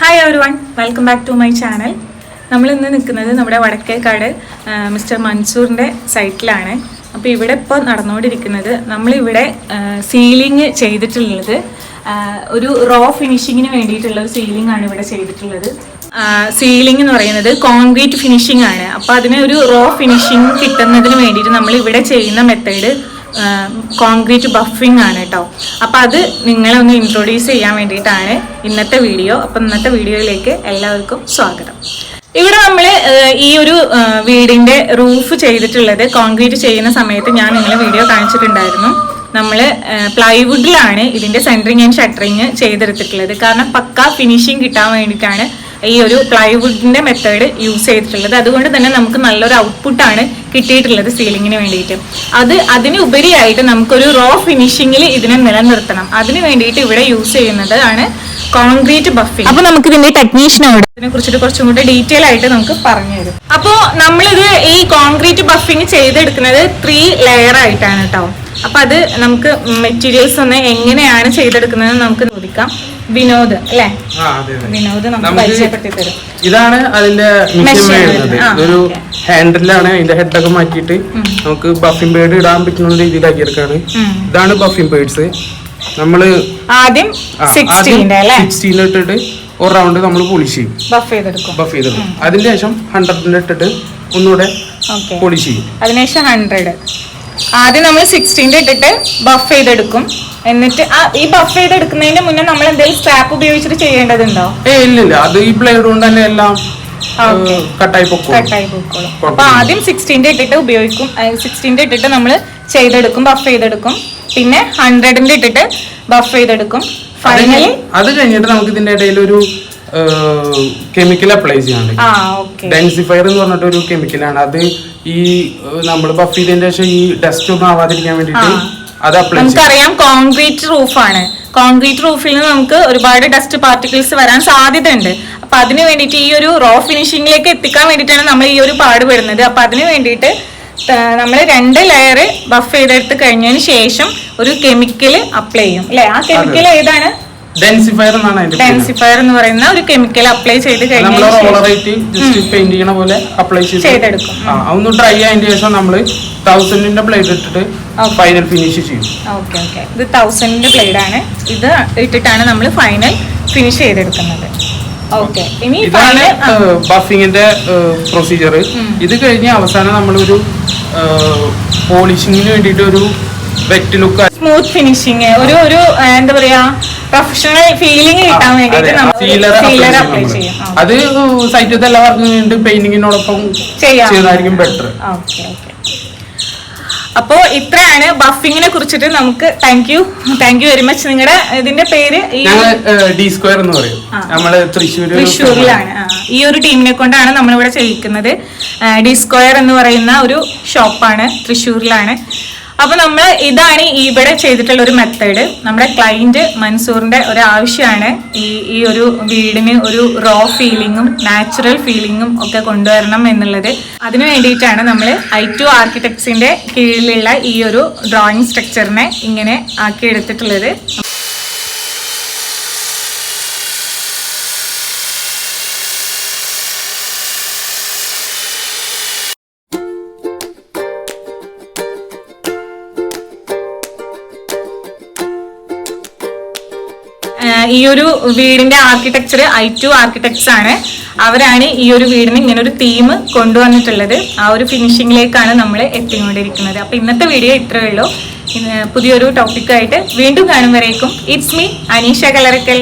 Hi everyone welcome back to my channel നമ്മൾ ഇന്ന് നിൽക്കുന്നത് നമ്മുടെ വടക്കേക്കാട് മിസ്റ്റർ മൻസൂറിന്റെ സൈറ്റിലാണ്. അപ്പോൾ ഇവിടെ ഇപ്പോൾ നടന്നുകൊണ്ടിരിക്കുന്നത് നമ്മളിവിടെ സീലിംഗ് ചെയ്തിട്ടുള്ളത് ഒരു റോ ഫിനിഷിങ്ങിന് വേണ്ടിയിട്ടുള്ള ഒരു സീലിംഗ് ആണ് ഇവിടെ ചെയ്തിട്ടുള്ളത്. സീലിംഗ് എന്ന് പറയുന്നത് കോൺക്രീറ്റ് ഫിനിഷിംഗ് ആണ്. അപ്പോൾ അതിന് ഒരു റോ ഫിനിഷിംഗ് കിട്ടുന്നതിന് വേണ്ടിയിട്ട് നമ്മൾ ഇവിടെ ചെയ്യുന്ന മെത്തേഡ് കോൺക്രീറ്റ് ബഫിംഗ് ആണ് കേട്ടോ അപ്പോൾ അത് നിങ്ങളെ ഒന്ന് ഇൻട്രൊഡ്യൂസ് ചെയ്യാൻ വേണ്ടിയിട്ടാണ് ഇന്നത്തെ വീഡിയോ അപ്പം ഇന്നത്തെ വീഡിയോയിലേക്ക് എല്ലാവർക്കും സ്വാഗതം. ഇവിടെ നമ്മൾ ഈ ഒരു വീടിന്റെ റൂഫ് ചെയ്തിട്ടുള്ളത് കോൺക്രീറ്റ് ചെയ്യുന്ന സമയത്ത് ഞാൻ നിങ്ങളെ വീഡിയോ കാണിച്ചിട്ടുണ്ടായിരുന്നു. നമ്മൾ പ്ലൈവുഡിലാണ് ഇതിന്റെ സെന്ററിങ് ആൻഡ് ഷട്ടറിങ് ചെയ്തെടുത്തിട്ടുള്ളത്. കാരണം പക്ക ഫിനിഷിങ് കിട്ടാൻ വേണ്ടിയിട്ടാണ് ഈ ഒരു പ്ലൈവുഡിന്റെ മെത്തേഡ് യൂസ് ചെയ്തിട്ടുള്ളത്. അതുകൊണ്ട് തന്നെ നമുക്ക് നല്ലൊരു ഔട്ട്പുട്ടാണ് കിട്ടിയിട്ടുള്ളത് സീലിങ്ങിന് വേണ്ടിയിട്ട്. അത് അതിന് ഉപരിയായിട്ട് നമുക്കൊരു റോ ഫിനിഷിങ്ങിൽ ഇതിനെ നിലനിർത്തണം. അതിന് വേണ്ടിയിട്ട് ഇവിടെ യൂസ് ചെയ്യുന്നത് ആണ് കോൺക്രീറ്റ് ബഫിംഗ് അപ്പൊ നമുക്ക് ഇതിന്റെ ടെക്നീഷ്യനോട് ഇതിനെ കുറിച്ചിട്ട് കുറച്ചും കൂടെ ഡീറ്റെയിൽ ആയിട്ട് നമുക്ക് പറഞ്ഞു തരും. അപ്പോൾ നമ്മളിത് ഈ കോൺക്രീറ്റ് ബഫിംഗ് ചെയ്തെടുക്കുന്നത് ത്രീ ലെയർ ആയിട്ടാണ് കേട്ടോ അപ്പൊ അത് നമുക്ക് മെറ്റീരിയൽസ് ഒന്ന് എങ്ങനെയാണ് ചെയ്തെടുക്കുന്നത് നമുക്ക് ചോദിക്കാം. വിനോദ് അല്ലേ. വിനോദ് നമുക്ക് പരിചയപ്പെടുത്തി തരും. ഇതാണ് അതിന്റെ okay. ഹാൻഡിലാണ് അതിന്റെ ഹെഡൊക്കെ മാറ്റിയിട്ട് നമുക്ക് ബഫിംഗ് ബേഡ് ഇടാൻ പറ്റുന്ന രീതിയിലാക്കി എടുക്കാണ്. ഇതാണ് ബഫിംഗ് ബേഡ്സ് നമ്മൾ ആദ്യം സിക്സ്റ്റീൻ ഇട്ടിട്ട് ഒരു റൗണ്ട് നമ്മൾ പോളിഷ് ചെയ്യും. ബഫ് ചെയ്തെടുക്കും. ബഫ് ചെയ്തെടുക്കും. അതിന് ശേഷം ഹൺഡ്രഡിന്റെ ഇട്ടിട്ട് ഒന്നുകൂടെ പോളിഷ് ചെയ്യും. അതിനുശേഷം ഹൺഡ്രഡ് ആദ്യം നമ്മൾ സിക്സ്റ്റീന്റെ ഇട്ടിട്ട് ബഫ് ചെയ്തെടുക്കും. എന്നിട്ട് ആ ഈ ബഫ് ചെയ്തെടുക്കുന്നതിന് മുന്നേ നമ്മൾ എന്തെങ്കിലും സ്ട്രാപ്പ് ഉപയോഗിച്ചിട്ട് ചെയ്യേണ്ടതുണ്ടോ? ഏ ഇല്ലില്ല. അത് ഈ ബ്ലേഡ് കൊണ്ട് തന്നെ എല്ലാം കട്ടായി പൊക്കും കട്ടായി പോയിക്കോളും അപ്പൊ ആദ്യം സിക്സ്റ്റീന്റെ ഇട്ടിട്ട് ഉപയോഗിക്കും. സിക്സ്റ്റീന്റെ ഇട്ടിട്ട് നമ്മൾ ചെയ്തെടുക്കും ബഫ് ചെയ്തെടുക്കും. പിന്നെ ഹൺഡ്രഡിന്റെ ഇട്ടിട്ട് ബഫ് ചെയ്തെടുക്കും. ഫൈനലി അത് കഴിഞ്ഞിട്ട് നമുക്ക് ഇതിന്റെ ഇടയിൽ ഒരു കെമിക്കൽ അപ്ലൈ ചെയ്യാണ്ട്. ഡെൻസിഫയർ എന്ന് പറഞ്ഞിട്ട് ഒരു കെമിക്കലാണ് അത് ഈ നമ്മൾ ബഫ് ചെയ്തതിന്റെ ശേഷം ഈ ഡസ്റ്റ് ഒന്നും ആവാതിരിക്കാൻ വേണ്ടിട്ട് അത് അപ്ലൈ നമുക്കറിയാം കോൺക്രീറ്റ് റൂഫാണ് കോൺക്രീറ്റ് റൂഫിൽ നിന്ന് നമുക്ക് ഒരുപാട് ഡസ്റ്റ് പാർട്ടിക്കിൾസ് വരാൻ സാധ്യതയുണ്ട്. അപ്പൊ അതിന് വേണ്ടിയിട്ട് ഈ ഒരു റോ ഫിനിഷിംഗിലേക്ക് എത്തിക്കാൻ വേണ്ടിയിട്ടാണ് നമ്മൾ ഈ ഒരു പാടുപെടുന്നത് അപ്പൊ അതിന് വേണ്ടിയിട്ട് നമ്മൾ രണ്ട് ലെയർ ബഫ് ചെയ്തെടുത്ത് കഴിഞ്ഞതിന് ശേഷം ഒരു കെമിക്കൽ അപ്ലൈ ചെയ്യും. അല്ലെ? ആ കെമിക്കൽ ഏതാണ്? ഡെൻസിഫയർ എന്നാണ് അതിന്റെ ഡെൻസിഫയർ എന്ന് പറയുന്ന ഒരു കെമിക്കൽ അപ്ലൈ ചെയ്ത് നമ്മൾ ശേഷം ജസ്റ്റ് പെയിന്റ് ചെയ്യണ പോലെ അപ്ലൈ ചെയ്ത്. ആ ട്രൈ ഡ്രൈ ആയതിന്റെ ശേഷം നമ്മൾ തൗസൻഡിന്റെ ബ്ലേഡ് ഇട്ടിട്ട് ഫൈനൽ ഫിനിഷ് ചെയ്യും. ഓക്കെ ഓക്കെ ഇത് തൗസൻഡിന്റെ ബ്ലേഡ് ആണ്. ഇത് ഇട്ടിട്ടാണ് നമ്മൾ ഫൈനൽ ഫിനിഷ് ചെയ്തെടുക്കുന്നത്. ഇതാണ് ബഫിങ്ങിന്റെ പ്രൊസീജിയർ ഇത് കഴിഞ്ഞ് അവസാനം നമ്മളൊരു പോളിഷിങ്ങിന് വേണ്ടിയിട്ട് ഒരു വെറ്റ് ലുക്ക് സ്മൂത്ത് ഫിനിഷിങ് ഒരു ഒരു എന്താ പറയാ പ്രൊഫഷണൽ ഫീലിംഗ് കിട്ടാൻ വേണ്ടിയിട്ട് സീലർ അപ്ലൈ ചെയ്യും അത് സൈറ്റത്തെ എല്ലാം കഴിഞ്ഞിട്ട് പെയിന്റിങ്ങിനോടൊപ്പം ചെയ്യാം. ചെയ്യുന്നതായിരിക്കും ബെറ്റർ ഓക്കെ ഓക്കെ. അപ്പോ ഇത്രയാണ് ബഫിങ്ങിനെ കുറിച്ചിട്ട് നമുക്ക് thank you thank you very much നിങ്ങളുടെ ഇതിന്റെ പേര് ഡി സ്ക്വയർ എന്ന് പറയും. നമ്മൾ തൃശ്ശൂർ തൃശ്ശൂരിലാണ്. ഈ ഒരു ടീമിനെ കൊണ്ടാണ് നമ്മളിവിടെ ചെയ്യിക്കുന്നത്. ഡി സ്ക്വയർ എന്ന് പറയുന്ന ഒരു ഷോപ്പാണ് തൃശ്ശൂരിലാണ്. അപ്പൊ നമ്മൾ ഇതാണ് ഇവിടെ ചെയ്തിട്ടുള്ള ഒരു മെത്തേഡ് നമ്മുടെ ക്ലൈന്റ് മൻസൂറിന്റെ ഒരു ആവശ്യമാണ് ഈ ഈ ഒരു വീടിന് ഒരു റോ ഫീലിങ്ങും നാച്ചുറൽ ഫീലിങ്ങും ഒക്കെ കൊണ്ടുവരണം എന്നുള്ളത്. അതിനു വേണ്ടിയിട്ടാണ് നമ്മൾ ഐ ടു ആർക്കിടെക്ട്സിന്റെ കീഴിലുള്ള ഈ ഒരു ഡ്രോയിങ് സ്ട്രക്ചറിനെ ഇങ്ങനെ ആക്കി ഈ ഒരു വീടിന്റെ ആർക്കിടെക്ചർ ഐ ടു ആർക്കിടെക്ട്സ് ആണ്. അവരാണ് ഈ ഒരു വീടിന് ഇങ്ങനെ ഒരു തീം കൊണ്ടുവന്നിട്ടുള്ളത്. ആ ഒരു ഫിനിഷിംഗിലേക്കാണ് നമ്മൾ എത്തിക്കൊണ്ടിരിക്കുന്നത്. അപ്പൊ ഇന്നത്തെ വീഡിയോ ഇത്രയേ ഉള്ളൂ. പുതിയൊരു ടോപ്പിക്കായിട്ട് വീണ്ടും കാണും ഇറ്റ്സ് മീ അനീഷ കലറക്കൽ